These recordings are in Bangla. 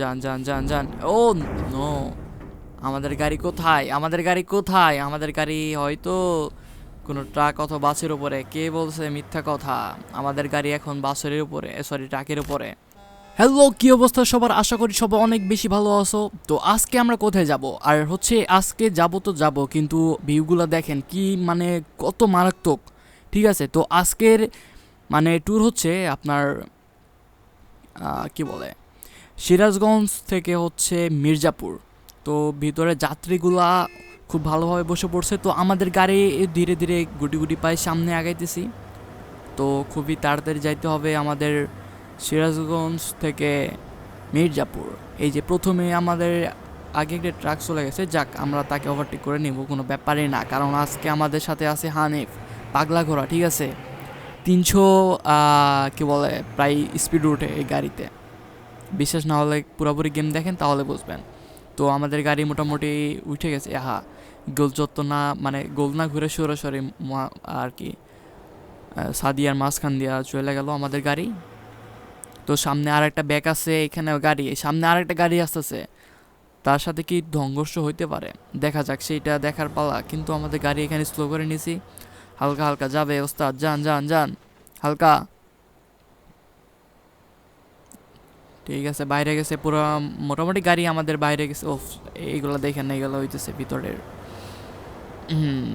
যান যান যান যান। Oh, no. আমাদের গাড়ি কোথায়? আমাদের গাড়ি কোথায়? আমাদের গাড়ি হয়তো কোনো ট্রাক অথবা বাসের উপরে। কে বলছে মিথ্যা কথা? আমাদের গাড়ি এখন বাসের উপরে সরি, ট্রাকের উপরে। হ্যালো, কি অবস্থা সবার? আশা করি সবাই অনেক বেশি ভালো আছো। তো আজকে আমরা কোথায় যাব? আর হচ্ছে আজকে যাব তো যাব, কিন্তু ভিউগুলো দেখেন কি মানে কত মারাত্মক। ঠিক আছে, তো আজকের মানে ট্যুর হচ্ছে আপনার কি বলে? সিরাজগঞ্জ থেকে হচ্ছে মির্জাপুর। তো ভিতরে যাত্রীগুলা খুব ভালোভাবে বসে পড়ছে। তো আমাদের গাড়ি ধীরে ধীরে গুটি গুটি পায়ে সামনে আগাইতেছি। তো খুবই তাড়াতাড়ি যাইতে হবে আমাদের সিরাজগঞ্জ থেকে মির্জাপুর। এই যে প্রথমে আমাদের আগে একটা ট্রাক চলে গেছে, যাক, আমরা তাকে ওভারটেক করে নেব, কোনো ব্যাপারই না। কারণ আজকে আমাদের সাথে আছে হানিফ পাগলা ঘোড়া ঠিক আছে? তিনশো কী বলে, প্রায় স্পিড উঠে এই গাড়িতে। বিশ্বাস না হলে পুরোপুরি গেম দেখেন, তাহলে বুঝবেন। তো আমাদের গাড়ি মোটামুটি উঠে গেছে হা গোল যত না মানে গোল না ঘুরে সরাসরি আর কি সাদিয়ার মাঝখান দিয়া চলে গেল আমাদের গাড়ি। তো সামনে আর একটা ব্যাগ আছে এখানে গাড়ি, সামনে আর একটা গাড়ি আসতেছে। তার সাথে কি সংঘর্ষ হইতে পারে? দেখা যাক, সেইটা দেখার পালা। কিন্তু আমাদের গাড়ি এখানে স্লো করে নিছি। হালকা হালকা যাবে, ওস্তাদ, যান যান যান। হালকা। ঠিক আছে, বাইরে গেছে পুরো মোটামুটি গাড়ি আমাদের বাইরে গেছে। ও এইগুলো দেখেন না এইগুলো হইতেছে ভিতরের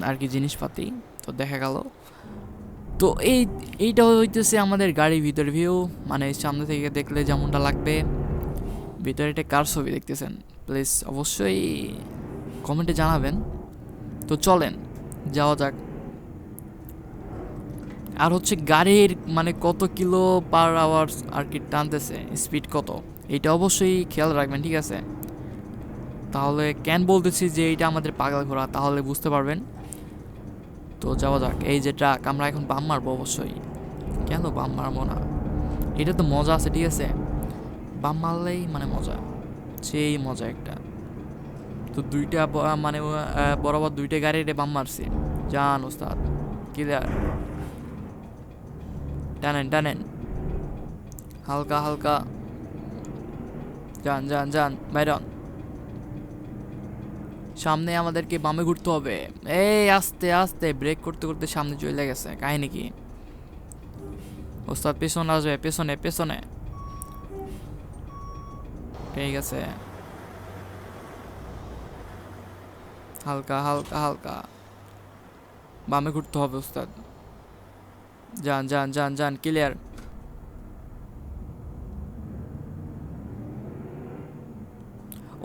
আর কি জিনিসপাতি। তো দেখা গেল। তো এই, এইটা হইতেছে আমাদের গাড়ির ভিতর ভিউ মানে সামনে থেকে দেখলে যেমনটা লাগবে। ভিতরে একটা কার ছবি দেখতেছেন প্লিজ অবশ্যই কমেন্টে জানাবেন। তো চলেন, যাওয়া যাক। আর হচ্ছে গাড়ির মানে কত কিলো পার আওয়ার আর কি টানতেছে স্পিড কত, এটা অবশ্যই খেয়াল রাখবেন, ঠিক আছে? তাহলে কেন বলতেছি যে এটা আমাদের পাগল ঘোড়া, তাহলে বুঝতে পারবেন। তো যাওয়া যাক, এই যে ট্রাক, আমরা এখন বাম মারবো অবশ্যই। কেন বাম মারবো না? এটা তো মজা আছে, ঠিক আছে? বাম মারলেই মানে মজা, সেই মজা একটা। তো দুইটা মানে বরাবর দুইটা গাড়ির বাম মারছি। জান ওস্তাদ ক্লিয়ার টানেন টানেন হালকা হালকা যান যান যান বাইরন সামনে আমাদেরকে বামে ঘুরতে হবে। এই, আস্তে আস্তে ব্রেক করতে করতে সামনে চলে গেছে। কাহিনী কি? ওস্তাদ, পেছনে আসবে, পেছনে পেছনে। ঠিক আছে। হালকা হালকা হালকা। বামে ঘুরতে হবে, ওস্তাদ। যান যান যান যান ক্লিয়ার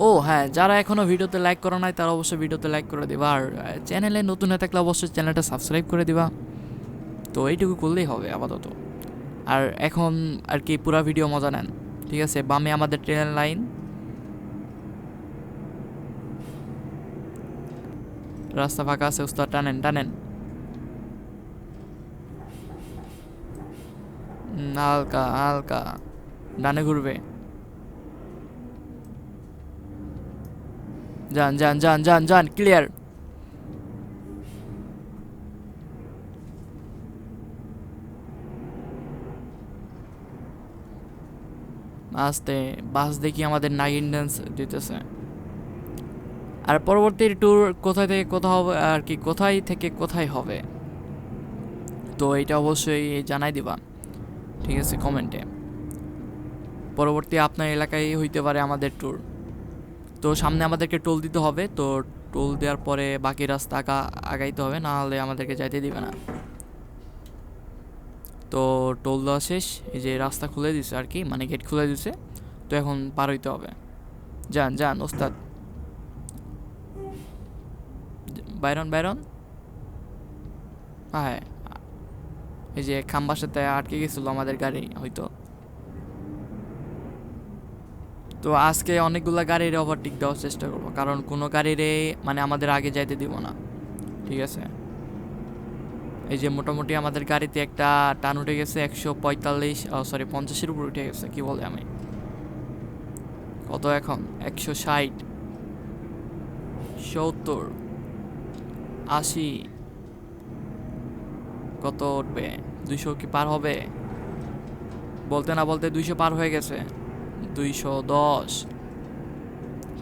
ও হ্যাঁ যারা এখনও ভিডিওতে লাইক করা নাই, তারা অবশ্যই ভিডিওতে লাইক করে দিবা। আর চ্যানেলে নতুন হয়ে থাকলে অবশ্যই চ্যানেলটা সাবস্ক্রাইব করে দিবা। তো এইটুকু করলেই হবে আপাতত। আর এখন আর কি পুরা ভিডিও মজা নেন, ঠিক আছে? বামে আমাদের ট্রেন লাইন রাস্তা ফাঁকা আছে, উস্তাদ, টানেন টানেন। হালকা হালকা। ডানে ঘুরবে। যান যান যান যান যান ক্লিয়ার আস্তে, বাস দেখি আমাদের নাগিন ডান্স দিতেছে। আর পরবর্তী ট্যুর কোথায় থেকে কোথাও হবে, আর কি কোথায় থেকে কোথায় হবে? তো এটা অবশ্যই জানাই দিবা। ঠিক আছে কমেন্টে পরবর্তী আপনার এলাকায় হইতে পারে আমাদের ট্যুর তো সামনে আমাদেরকে টোল দিতে হবে, তো টোল দেওয়ার পরে বাকি রাস্তা আগা, আগাইতে হবে, না হলে আমাদেরকে যাইতে দিবে না। তো টোল দেওয়া শেষ, এই যে রাস্তা খুলে দিছে আর কি মানে গেট খুলে দিছে, তো এখন পার হইতে হবে। যান যান, ওস্তাদ। বাইরন বাইরন। হ্যাঁ। এই যে খাম্বার সাথে আটকে গেছিল আমাদের গাড়ি, হয়তো। তো আজকে অনেকগুলো গাড়ির ওভারটেক দেওয়ার চেষ্টা করব, কারণ কোনো গাড়িরে মানে আমাদের আগে যাইতে দিব না। ঠিক আছে? এই যে মোটামুটি আমাদের গাড়িতে একটা টান উঠে গেছে, একশো পঁয়তাল্লিশ সরি পঞ্চাশের উপর উঠে গেছে, কি বলে আমি? কত এখন? একশো ষাট, সত্তর, আশি কত উঠবে? দুইশো কি পার হবে? বলতে না বলতে দুইশো পার হয়ে গেছে। দুইশো দশ।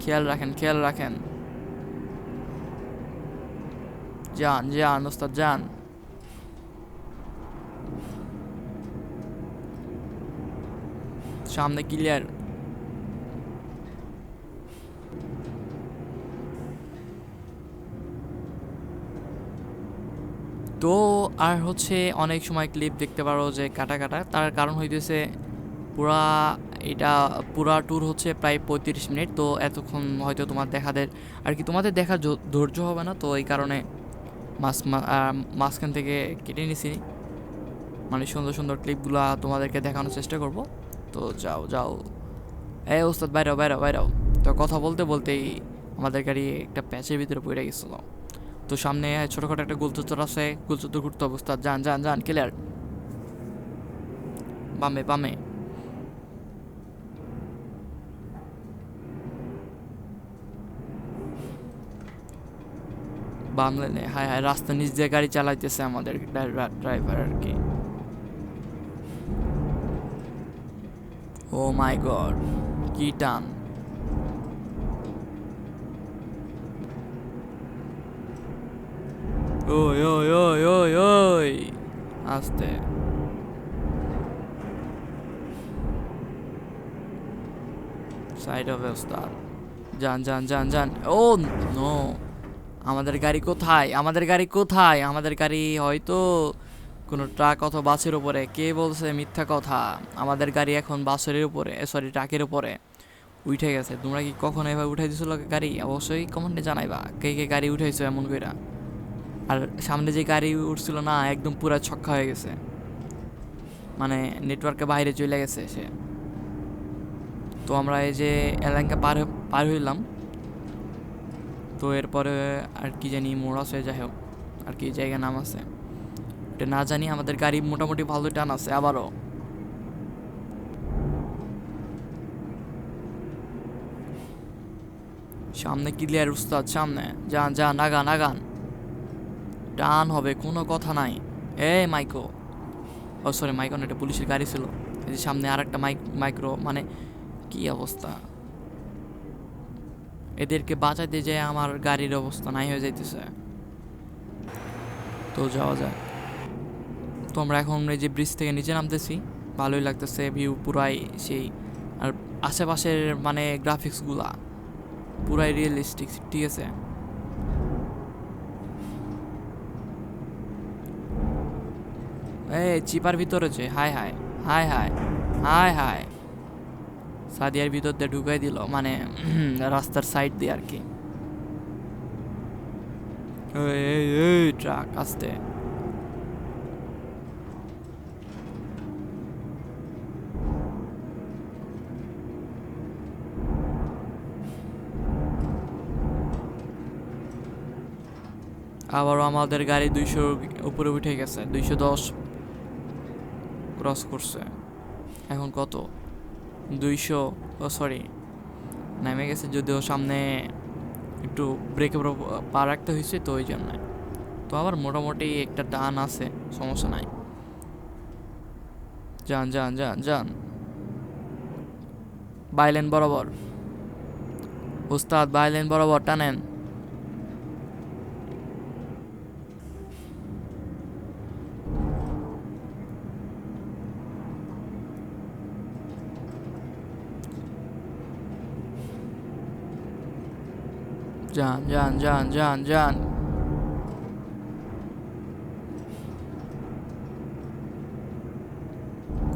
খেয়াল রাখেন খেয়াল রাখেন। যান যান, ওস্তাদ, যান। সামনে ক্লিয়ার তো আর হচ্ছে অনেক সময় ক্লিপ দেখতে পারো যে কাটা কাটা। তার কারণ হইতেছে পুরা এটা পুরা ট্যুর হচ্ছে প্রায় পঁয়ত্রিশ মিনিট। তো এতক্ষণ হয়তো তোমার দেখাদের, আর কি তোমাদের দেখা ধৈর্য হবে না? তো এই কারণে মাঝ মা- মাঝখান থেকে কেটে নিছি। মানে সুন্দর সুন্দর ক্লিপগুলো তোমাদেরকে দেখানোর চেষ্টা করব। তো যাও যাও। এই ওস্তাদ বাইরাও বাইরাও বাইরাও তো কথা বলতে বলতেই আমাদের গাড়ি একটা প্যাচের ভিতরে পড়ে গেছিল। তো সামনে ছোটোখাটো একটা গোলচত্বর আছে, গোলচত্বর ঘুরতে অবস্থা। যান যান যান ক্লিয়ার বামে বামে। বাম লেনে হায় রাস্তা নিচ দিয়ে গাড়ি চালাইতেছে আমাদের ড্রাইভার আর কি। ও মাই গড, কি টান। ওই ওই ওই ওই ওই। আস্তে। সাইড হবে ওস্তাদ যান যান যান যান। ও নো আমাদের গাড়ি কোথায়? আমাদের গাড়ি কোথায়? আমাদের গাড়ি হয়তো কোনো ট্রাক অথবা বাসের উপরে। কে বলছে মিথ্যা কথা? আমাদের গাড়ি এখন বাসের উপরে সরি ট্রাকের উপরে। উঠে গেছে। তোমরা কি কখন এভাবে উঠাই দিছিল গাড়ি? অবশ্যই কমেন্টে জানাইবা। কে কে গাড়ি উঠাইছো এমন কইরা? আর সামনে যে গাড়ি উঠছিল না, একদম পুরা ছক্কা হয়ে গেছে। মানে নেটওয়ার্কে বাইরে চলে গেছে সে। তো আমরা এই যে এলাকা পার পার হইলাম। তো এরপরে আর কি জানি মোড় আছে, যাই হোক, আর কি জায়গা নাম আছে। এটা না জানি, আমাদের গাড়ি মোটামুটি ভালো টান আছে, আবারও। সামনে ক্লিয়ার উস্তাদ, সামনে। যান যান নাগান নাগান টান হবে, কোনো কথা নাই। এ মাইকো। ও সরি মাইকো না এটা পুলিশের গাড়ি ছিল। এই যে সামনে আর একটা মাইক, মাইক্রো মানে কি অবস্থা? এদেরকে বাঁচাইতে যেয়ে আমার গাড়ির অবস্থা নাই হয়ে যাইতেছে। তো যাওয়া যায় তো আমরা এখন এই যে ব্রিজ থেকে নিচে নামতেছি। ভালোই লাগতেছে ভিউ পুরাই সেই। আর আশেপাশের মানে গ্রাফিক্সগুলা পুরাই রিয়েলিস্টিক ঠিক আছে? এই, চিপার ভিতরে যে হাই হাই হাই হাই হাই হাই। সাদিয়ার ভিতর দিয়ে ঢুকাই দিল মানে রাস্তার সাইড দিয়ে আর কি। ট্রাক আসতে আবারও আমাদের গাড়ি দুইশো উপরে উঠে গেছে, দুইশো দশ ক্রস করছে। এখন কত? দুইশো সরি নেমে গেছে যদিও সামনে একটু ব্রেকের পা রাখতে হয়েছে তো ওই জন্য। তো আবার মোটামুটি একটা টান আছে, সমস্যা নাই। যান যান যান যান। বাইলেন বরাবর। উস্তাদ বাইলেন বরাবর টানেন। যান যান যান যান যান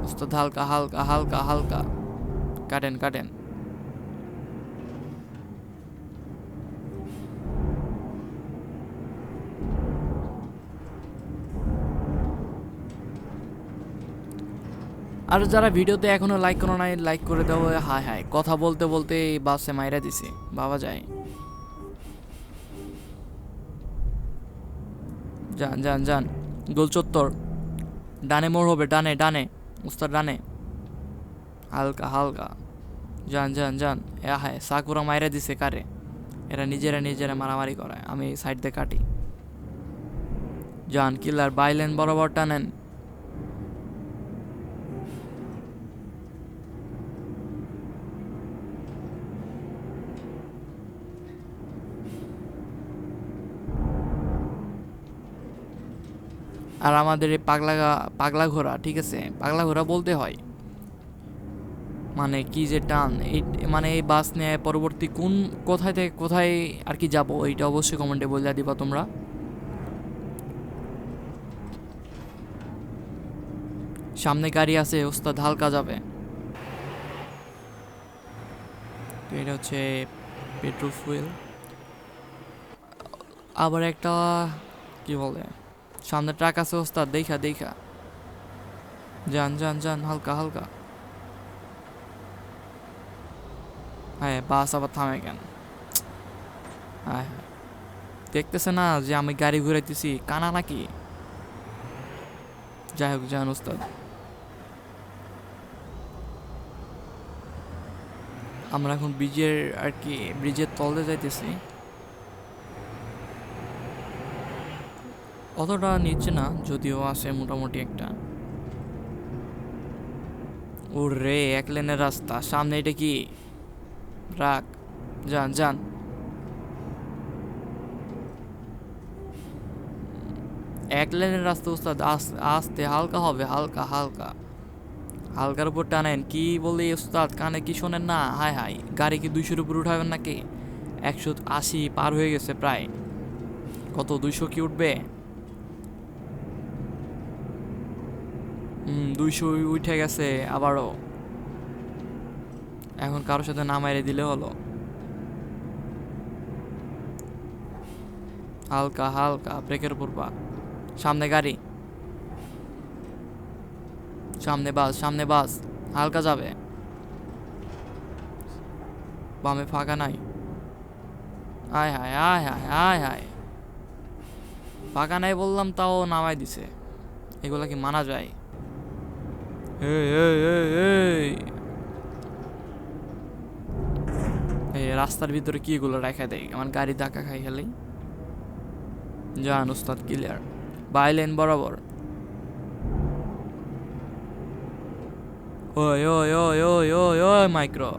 উস্তাদ হালকা হালকা হালকা হালকা। কাটেন কাটেন। আর যারা ভিডিওতে এখনও লাইক করো নাই লাইক করে দাও। হায় হায়, কথা বলতে বলতে বাসে মাইরা দিছে। বাবা যায়। যান যান যান গোল চত্বর ডানে মোড় হবে, ডানে ডানে। উস্তাদ, ডানে। হালকা হালকা। যান যান যান এ হায় সাকুরা মাইরা দিছে কারে? এরা নিজেরা নিজেরা মারামারি করে আমি সাইড দিয়ে কাটি। যান কিলার, বাইলেন বরাবর টানেন আর আমাদের এই পাগলা পাগলা ঘোড়া, ঠিক আছে? পাগলা ঘোড়া বলতে হয়। মানে কি যে টান, এই মানে এই বাস নিয়ে পরবর্তী কোন কোথায় থেকে কোথায় আর কি যাব, এইটা অবশ্যই কমেন্টে বলে দিবা তোমরা। সামনে গাড়ি আছে, ওস্তাদ হালকা যাবে। তো এটা হচ্ছে পেট্রোল ফুয়েল আবার একটা, কি বলে? সামনে ট্রাক আছে ওস্তাদ, দেখা দেখা। যান যান যান, হালকা হালকা। হ্যাঁ বাস আবার থামে কেন? হ্যাঁ দেখতেছে না যে আমি গাড়ি ঘুরাইতেছি, কানা নাকি? যাই হোক, যান ওস্তাদ। আমরা এখন ব্রিজের আর কি ব্রিজের তলে যাইতেছি। অতটা নিচ্ছে না, যদিও আছে মোটামুটি একটা। ওরে, এক লেনের রাস্তা। সামনে এটা কি? রাখ। যান যান। এক লেনের রাস্তা উস্তাদ আস- আস্তে হালকা হবে, হালকা হালকা। হালকার উপর টানেন। কি বলি উস্তাদ কানে কি শোনেন না? হাই হাই গাড়ি কি দুইশোর উপর উঠাবেন নাকি? একশো আশি পার হয়ে গেছে প্রায়। কত, দুইশো কি উঠবে? দুইশো উঠে গেছে আবারও। এখন কারোর সাথে না মাইরে দিলে হলো। হালকা হালকা, ব্রেকের উপর পা। সামনে গাড়ি। সামনে বাস সামনে বাস। হালকা যাবে। বামে ফাঁকা নাই। আয় হায় আয় হায় আয় হায় ফাঁকা নাই বললাম, তাও নামাই দিছে। এগুলা কি মানা যায়? এই এই এই এই এই রাস্তার ভিতরে কি এগুলো রেখে দেয়? আমার গাড়ি ধাক্কা খাই খেলেই যান উস্তাদ ক্লিয়ার বাই লেন বরাবর। ওই ওই ওই ওই ওই ওই, মাইক্রো।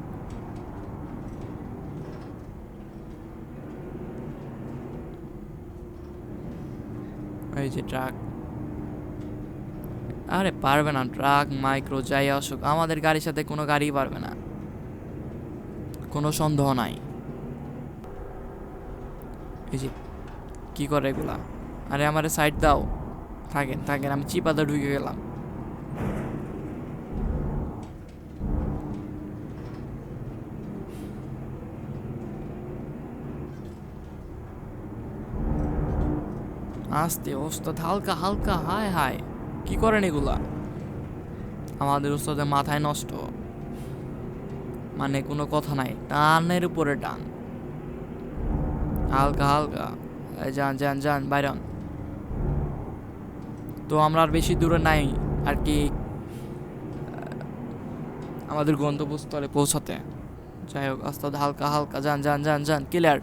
এই যে ট্রাক। আরে পারবে না ট্রাক মাইক্রো যাই আসুক, আমাদের গাড়ির সাথে কোনো গাড়ি পারবে না। কোনো সন্দেহ নাই। এই করে এগুলা? আরে আমারে সাইড দাও। থাকেন থাকেন, আমি চিপাতে ঢুকে গেলাম। আস্তে ওস্তাদ হালকা হালকা, হায় হায়। কি করেন এগুলা? আমাদের ওস্তাদের মাথায় নষ্ট। মানে কোনো কথা নাই, টানের উপরে টান। হালকা হালকা। যান যান যান, বাইরন। তো আমরা আর বেশি দূরে নাই, আর কি আমাদের গন্তব্যস্থলে পৌঁছাতে। যাই হোক আস্তে হালকা হালকা, যান যান যান যান ক্লিয়ার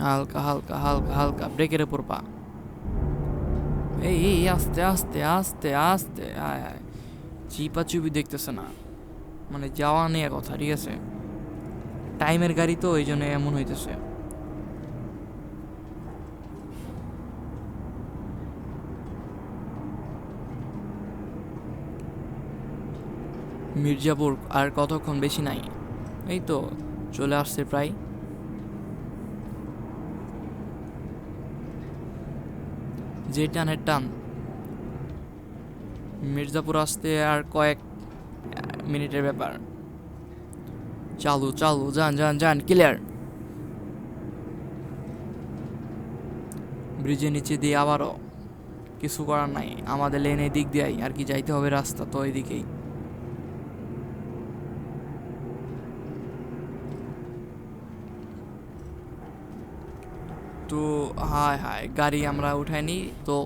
হালকা হালকা হালকা হালকা, ব্রেকের উপর পা। এই এই আস্তে আস্তে আস্তে আস্তে, আয় আয়। চিপা চুপি দেখতেছে না। মানে যাওয়া নিয়ে কথা, ঠিক আছে? টাইমের গাড়ি তো ওই জন্য এমন হইতেছে। মির্জাপুর আর কতক্ষণ বেশি নাই? এই তো চলে আসছে প্রায়। যে টানের টান। মির্জাপুর আসতে আর কয়েক মিনিটের ব্যাপার। চালু চালু, যান যান যান ক্লিয়ার ব্রিজের নিচে দিয়ে আবারও। কিছু করার নাই, আমাদের লেনে দিক দিয়েই, আর কি যাইতে হবে রাস্তা তো ওই তো হায় হায়, গাড়ি আমরা উঠাইনি তো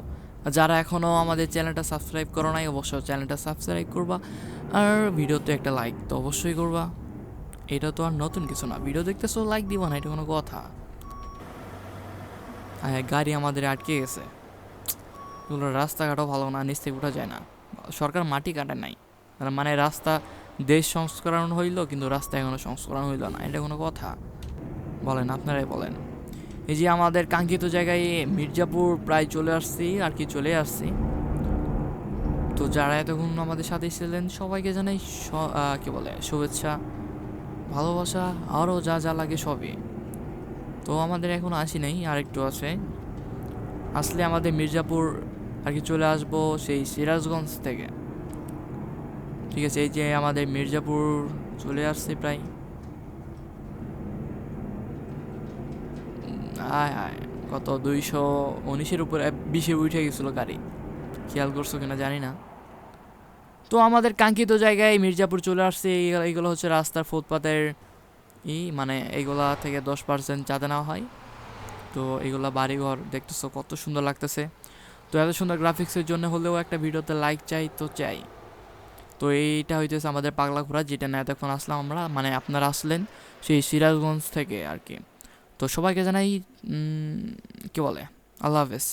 যারা এখনও আমাদের চ্যানেলটা সাবস্ক্রাইব করো নাই, অবশ্যই চ্যানেলটা সাবস্ক্রাইব করবা। আর ভিডিওতে একটা লাইক তো অবশ্যই করবা। এটা তো আর নতুন কিছু না। ভিডিও দেখতেছো লাইক দিবা না, এটা কোনো কথা। হ্যাঁ গাড়ি আমাদের আটকে গেছে। এগুলো রাস্তাঘাটও ভালো না, নিচ থেকে উঠা যায় না। সরকার মাটি কাটে নাই। মানে রাস্তা দেশ সংস্করণ হইল, কিন্তু রাস্তা এখনও সংস্করণ হইল না। এটা কোনো কথা। বলেন, আপনারাই বলেন। এই যে আমাদের কাঙ্ক্ষিত জায়গায় মির্জাপুর প্রায় চলে আসছি, আর কি চলে আসছি। তো যারা এতক্ষণ আমাদের সাথে ছিলেন, সবাইকে জানাই কি বলে, শুভেচ্ছা, ভালোবাসা, আরও যা যা লাগে সবই। তো আমাদের এখন আসি নাই আর একটু আছে। আসলে আমাদের মির্জাপুর আর কি চলে আসব সেই সিরাজগঞ্জ থেকে। ঠিক আছে, এই যে আমাদের মির্জাপুর চলে আসছে প্রায় আয় আয় কত দুইশো উনিশের উপরে বিশে উঠে গেছিল গাড়ি। খেয়াল করছ কিনা জানি না। তো আমাদের কাঙ্ক্ষিত জায়গায় মির্জাপুর চলে আসছে, এই- এইগুলো হচ্ছে রাস্তার ফুটপাতের ই মানে এইগুলা থেকে দশ পার্সেন্ট চাঁদা নেওয়া হয়। তো এইগুলা বাড়িঘর, দেখতেছো কত সুন্দর লাগতেছে। তো এত সুন্দর গ্রাফিক্সের জন্য হলেও একটা ভিডিওতে লাইক চাই তো চাই। তো এইটা হইতেছে আমাদের পাগলা ঘোরা যেটা না এতক্ষণ আসলাম আমরা মানে আপনারা আসলেন সেই সিরাজগঞ্জ থেকে আর কি। তো সবাইকে জানাই কী বলে? আল্লাহ হাফেজ